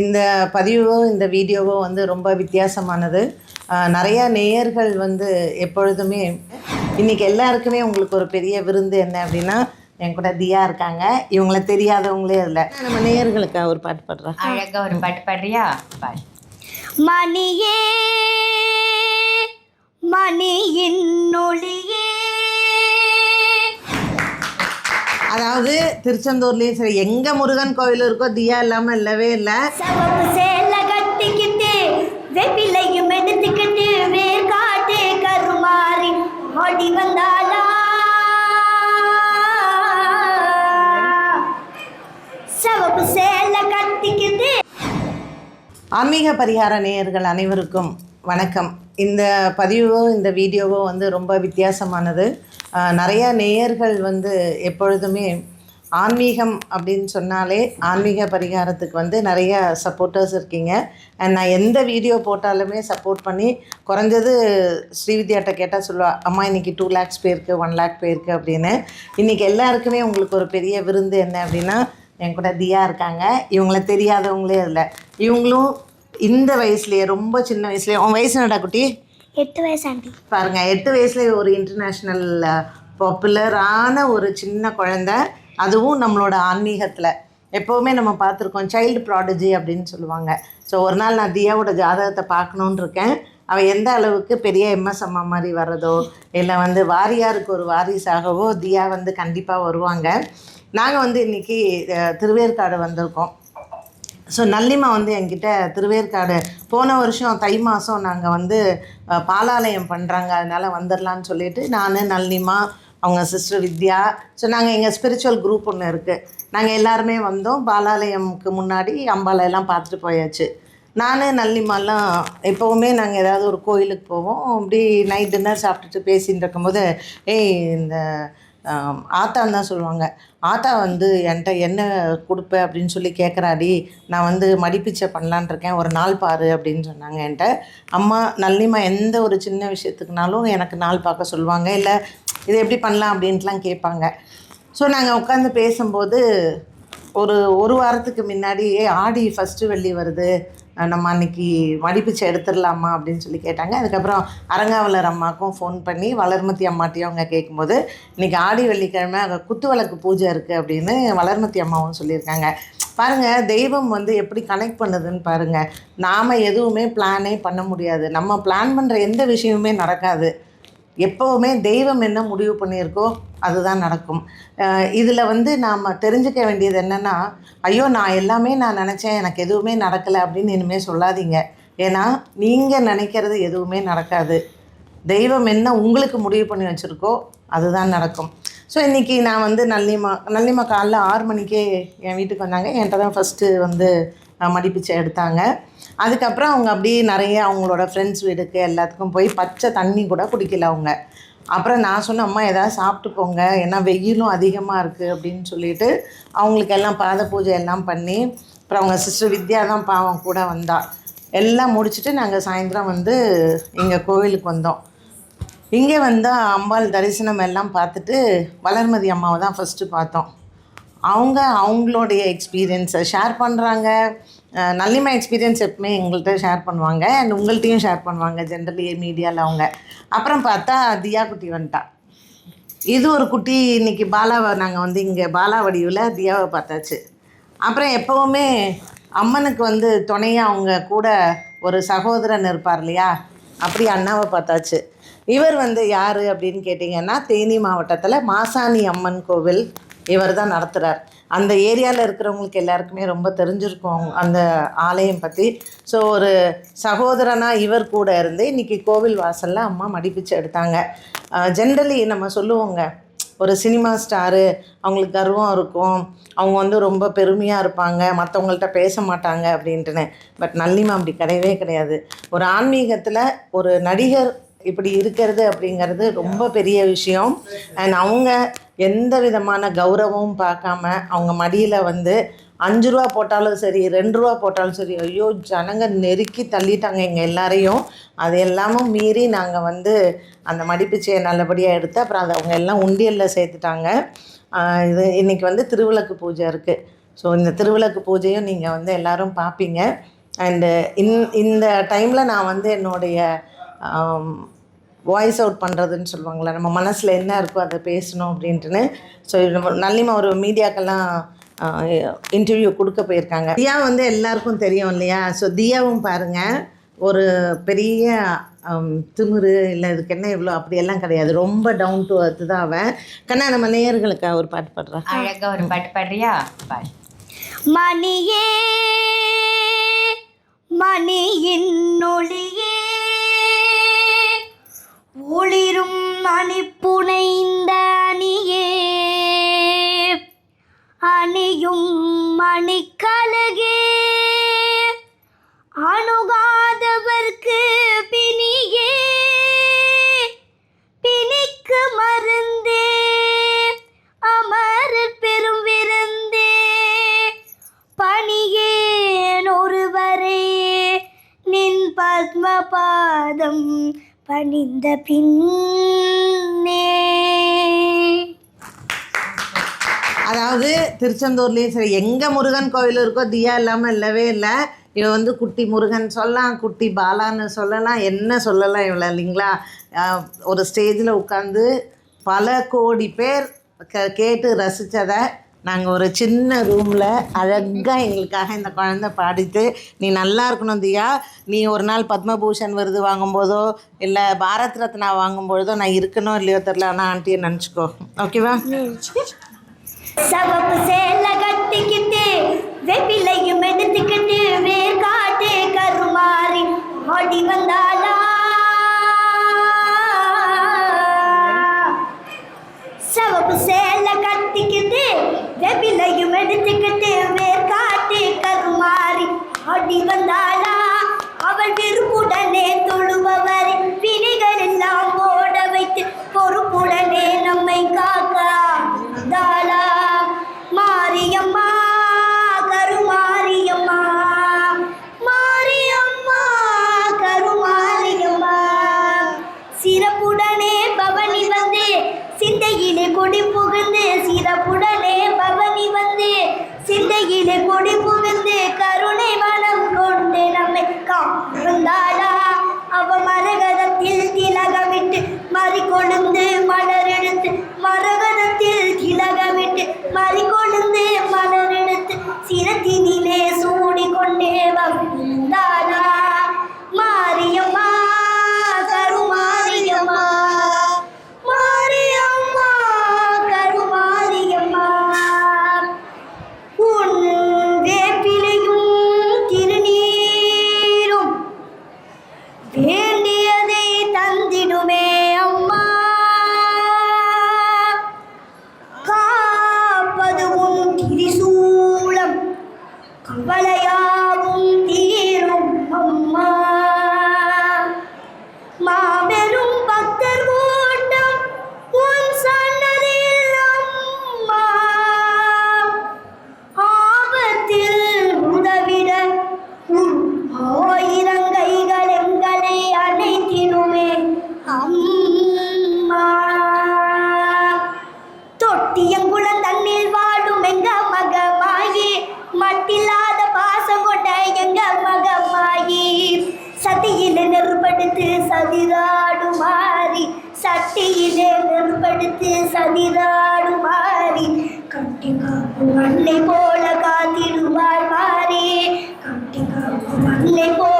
இந்த பதிவோ இந்த வீடியோவோ வந்து ரொம்ப வித்தியாசமானது. நிறைய நேயர்கள் வந்து எப்பொழுதுமே இன்னைக்கு எல்லாருக்குமே உங்களுக்கு ஒரு பெரிய விருந்து என்ன அப்படின்னா என் கூட தியா இருக்காங்க. இவங்கள தெரியாதவங்களே இல்லை. நம்ம நேயர்களுக்கு ஒரு பாட்டு பாடுறேன் அழகா ஒரு பாட்டு பாடுறியா? பாடு. மணியே மணியின் அதாவது திருச்செந்தூர்லேயும் சரி எங்கே முருகன் கோவில் இருக்கோ தியா இல்லாமல் இல்லவே இல்லை. ஆன்மீக பரிகார நேயர்கள் அனைவருக்கும் வணக்கம். இந்த பதிவோ இந்த வீடியோவோ வந்து ரொம்ப வித்தியாசமானது. நிறையா நேயர்கள் வந்து எப்பொழுதுமே ஆன்மீகம் அப்படின்னு சொன்னாலே ஆன்மீக பரிகாரத்துக்கு வந்து நிறைய சப்போர்ட்டர்ஸ் இருக்கீங்க. அண்ட் நான் எந்த வீடியோ போட்டாலுமே சப்போர்ட் பண்ணி குறைஞ்சது ஸ்ரீவித்யாட்ட கேட்டால் சொல்லுவா அம்மா இன்றைக்கி டூ லேக்ஸ் போயிருக்கு ஒன் லேக் போயிருக்கு அப்படின்னு. இன்றைக்கி எல்லாருக்குமே உங்களுக்கு ஒரு பெரிய விருந்து என்ன அப்படின்னா என் கூட தியா இருக்காங்க. இவங்கள தெரியாதவங்களே இல்லை. இவங்களும் இந்த வயசுலயே ரொம்ப சின்ன வயசுலயே உன் வயசு என்னடா குட்டி? எட்டு வயசு ஆண்டி. பாருங்க எட்டு வயசுல ஒரு இன்டர்நேஷ்னல் பாப்புலரான ஒரு சின்ன குழந்தை. அதுவும் நம்மளோட ஆன்மீகத்தில். எப்போவுமே நம்ம பார்த்துருக்கோம் சைல்டு ப்ராடஜி அப்படின்னு சொல்லுவாங்க. ஸோ ஒரு நாள் நான் தியாவோட ஜாதகத்தை பார்க்கணுன்னு இருக்கேன். அவள் எந்த அளவுக்கு பெரிய எம்எஸ் அம்மா மாதிரி வர்றதோ இல்லை வந்து வாரியாருக்கு ஒரு வாரிசாகவோ தியா வந்து கண்டிப்பாக வருவாங்க. நாங்கள் வந்து இன்றைக்கி திருவேற்காடு வந்திருக்கோம். ஸோ நல்லிமா வந்து என்கிட்ட திருவேற்காடு போன வருஷம் தை மாதம் நாங்கள் வந்து பாலாலயம் பண்ணுறாங்க அதனால் வந்துடலான்னு சொல்லிட்டு நான் நல்லிமா அவங்க சிஸ்டர் வித்யா ஸோ நாங்கள் எங்கள் ஸ்பிரிச்சுவல் குரூப் ஒன்று இருக்குது நாங்கள் எல்லாருமே வந்தோம். பாலாலயம்க்கு முன்னாடி அம்பாலையெல்லாம் பார்த்துட்டு போயாச்சு. நான் நல்லிமாலாம் எப்போவுமே நாங்கள் ஏதாவது ஒரு கோயிலுக்கு போவோம். அப்படி நைட் டின்னர் சாப்பிட்டுட்டு பேசிட்டு இருக்கும்போது ஏய் இந்த ஆத்தான்னு தான் சொல்லுவாங்க. ஆத்தா வந்து என்கிட்ட என்ன கொடுப்ப? அப்படின்னு சொல்லி கேட்குறாடி நான் வந்து மடிப்பிச்சை பண்ணலான் இருக்கேன். ஒரு நாள் பாரு அப்படின்னு சொன்னாங்க என்கிட்ட. அம்மா நல்லிமா எந்த ஒரு சின்ன விஷயத்துக்குனாலும் எனக்கு நாள் பார்க்க சொல்லுவாங்க. இல்லை இது எப்படி பண்ணலாம்? அப்படின்ட்டுலாம் கேட்பாங்க. ஸோ நாங்கள் உட்காந்து பேசும்போது ஒரு ஒரு வாரத்துக்கு முன்னாடி ஆடி ஃபஸ்ட்டு வெள்ளி வருது. நம்ம அன்னைக்கு மடிப்பிச்சை எடுத்துடலாமா அப்படின்னு சொல்லி கேட்டாங்க. அதுக்கப்புறம் அரங்காவலர் அம்மாவுக்கும் ஃபோன் பண்ணி வளர்மதி அம்மாட்டையும் அவங்க கேட்கும்போது இன்னைக்கு ஆடி வெள்ளிக்கிழமை அங்கே குத்து விளக்கு பூஜை இருக்குது அப்படின்னு வளர்மதி அம்மாவும் சொல்லியிருக்காங்க. பாருங்கள் தெய்வம் வந்து எப்படி கனெக்ட் பண்ணுதுன்னு பாருங்கள் நாம் எதுவுமே பிளானே பண்ண முடியாது. நம்ம பிளான் பண்ணுற எந்த விஷயமுமே நடக்காது. எப்போவுமே தெய்வம் என்ன முடிவு பண்ணியிருக்கோ அதுதான் நடக்கும். இதில் வந்து நாம் தெரிஞ்சுக்க வேண்டியது என்னென்னா ஐயோ நான் எல்லாமே நான் நினச்சேன் எனக்கு எதுவுமே நடக்கலை அப்படின்னு இனிமேல் சொல்லாதீங்க. ஏன்னா நீங்கள் நினைக்கிறது எதுவுமே நடக்காது. தெய்வம் என்ன உங்களுக்கு முடிவு பண்ணி வச்சுருக்கோ அதுதான் நடக்கும். ஸோ இன்றைக்கி நான் வந்து நல்லிமா நல்லிமா காலைல ஆறு மணிக்கே என் வீட்டுக்கு வந்தாங்க. என்கிட்ட தான் ஃபஸ்ட்டு வந்து மடிப்பிச்சை எடுத்தாங்க. அதுக்கப்புறம் அவங்க அப்படியே நிறைய அவங்களோட ஃப்ரெண்ட்ஸ் வீடுக்கு எல்லாத்துக்கும் போய் பச்சை தண்ணி கூட குடிக்கல அவங்க. அப்புறம் நான் சொன்ன அம்மா ஏதாவது சாப்பிட்டு போங்க ஏன்னா வெயிலும் அதிகமாக இருக்குது அப்படின்னு சொல்லிட்டு அவங்களுக்கு எல்லாம் பாத பூஜை எல்லாம் பண்ணி அப்புறம் அவங்க சிஸ்டர் வித்யா தான் பாவம் கூட வந்தா. எல்லாம் முடிச்சுட்டு நாங்கள் சாயந்தரம் வந்து இங்கே கோவிலுக்கு வந்தோம். இங்கே வந்தால் அம்பாள் தரிசனம் எல்லாம் பார்த்துட்டு வளர்மதி அம்மாவை தான் ஃபஸ்ட்டு பார்த்தோம். அவங்க அவங்களுடைய எக்ஸ்பீரியன்ஸை ஷேர் பண்ணுறாங்க நல்லிமா எக்ஸ்பீரியன்ஸ் எப்பவுமே எங்கள்கிட்ட ஷேர் பண்ணுவாங்க. அண்ட் உங்கள்கிட்டையும் ஷேர் பண்ணுவாங்க ஜென்ரலி மீடியாவில் அவங்க. அப்புறம் பார்த்தா தியா குட்டி வந்துட்டா. இது ஒரு குட்டி இன்னைக்கு பாலாவை நாங்கள் வந்து இங்கே பாலா வடிவில் தியாவை பார்த்தாச்சு. அப்புறம் எப்போவுமே அம்மனுக்கு வந்து துணையாக அவங்க கூட ஒரு சகோதரன் இருப்பார் இல்லையா? அப்படி அண்ணாவை பார்த்தாச்சு. இவர் வந்து யார் அப்படின்னு கேட்டிங்கன்னா தேனி மாவட்டத்தில் மாசாணி அம்மன் கோவில் இவர் தான் நடத்துகிறார் அந்த ஏரியாவில் இருக்கிறவங்களுக்கு எல்லாருக்குமே ரொம்ப தெரிஞ்சிருக்கும் அவங்க- அந்த ஆலயம் பற்றி ஸோ ஒரு சகோதரனாக இவர் கூட இருந்து இன்றைக்கி கோவில் வாசலில் அம்மா மடிப்பிச்சு எடுத்தாங்க. ஜென்ரலி நம்ம சொல்லுவோங்க ஒரு சினிமா ஸ்டாரு அவங்களுக்கு கர்வம் இருக்கும். அவங்க வந்து ரொம்ப பெருமையாக இருப்பாங்க மற்றவங்கள்ட்ட பேச மாட்டாங்க அப்படின்ட்டுன்னு. பட் நல்லிமா அப்படி கிடையவே கிடையாது. ஒரு ஆன்மீகத்தில் ஒரு நடிகர் இப்படி இருக்கிறது அப்படிங்கிறது ரொம்ப பெரிய விஷயம். அண்ட் அவங்க எந்த விதமான கௌரவமும் பார்க்காம அவங்க மடியில் வந்து அஞ்சு ரூபா போட்டாலும் சரி ரெண்டு ரூபா போட்டாலும் சரி ஐயோ ஜனங்க நெருக்கி தள்ளிட்டாங்க எங்கள் எல்லாரையும். அது எல்லாமும் மீறி நாங்கள் வந்து அந்த மடிப்பிச்சையை நல்லபடியாக எடுத்து அப்புறம் அதை அவங்க எல்லாம் உண்டியலில் சேர்த்துட்டாங்க. இது இன்றைக்கி வந்து திருவிளக்கு பூஜை இருக்குது ஸோ இந்த திருவிளக்கு பூஜையும் நீங்கள் வந்து எல்லாரும் பார்ப்பீங்க. அண்டு இன் இந்த டைமில் நான் வந்து என்னுடைய வாய்ஸ் அவுட் பண்ணுறதுன்னு சொல்லுவாங்களே நம்ம மனசில் என்ன இருக்கோ அதை பேசணும் அப்படின்ட்டுன்னு ஸோ நல்லிமா ஒரு மீடியாக்கெல்லாம் இன்டர்வியூ கொடுக்க போயிருக்காங்க. தியா வந்து எல்லாருக்கும் தெரியும் இல்லையா? ஸோ தியாவும் பாருங்கள் ஒரு பெரிய திமிரு இல்லை இதுக்கு என்ன இவ்வளோ அப்படியெல்லாம் கிடையாது. ரொம்ப டவுன் டு அர்த்து தான் அவன் கண்ணா நம்ம நேயர்களுக்கு ஒரு பாட்டு பாடுறான் அழகா ஒரு பாட்டு பாடுறியா? பாடு. மணியே மணியின் ஒளியே ஒளிரும் அணிப்புனைந்த அணியே. அணியும் மணிக்கலகே அணுகாதவர்க்கு பிணியே. பிணிக்கு மருந்தே. அமர் பெரும் விருந்தே. பணியேன் ஒருவரே. நின் பத்மபாதம் பணிந்த பின்னே. அதாவது திருச்செந்தூர்லேயும் சரி எங்கே முருகன் கோவில் இருக்கோ தியா இல்லாமல் இல்லவே இல்லை. இவன் வந்து குட்டி முருகன் சொல்லலாம் குட்டி பாலான்னு சொல்லலாம் என்ன சொல்லலாம் இவளை இல்லைங்களா? ஒரு ஸ்டேஜில் உட்காந்து பல கோடி பேர் கேட்டு ரசித்ததை நாங்கள் ஒரு சின்ன ரூமில் அழகாக எங்களுக்காக இந்த குழந்தை பாடிட்டு நீ நல்லா இருக்கணும் தியா. நீ ஒரு நாள் பத்மபூஷன் விருது வாங்கும்போதோ இல்லை பாரத் ரத்னா வாங்கும்பொழுதோ நான் இருக்கணும் இல்லையோ தெரில ஆனால் ஆண்டியை நினச்சிக்கோ. ஓகேவா? சவப்பு சேல கட்டிக்கிட்டு வெப்பிலையும் எடுத்துக்கிட்டு வேர்காட்டு கருமாறி ஓடி வந்தாளா? வெப்பிலையும் எடுத்துக்கிட்டு சதிராடுமாறி சட்டியிலே நெருப்படுத்து சதிராடுமாறி கட்டி காக்கும் மண்ணை போல காத்திடுவார் மாறி. கட்டி காக்கும் மண்ணை போல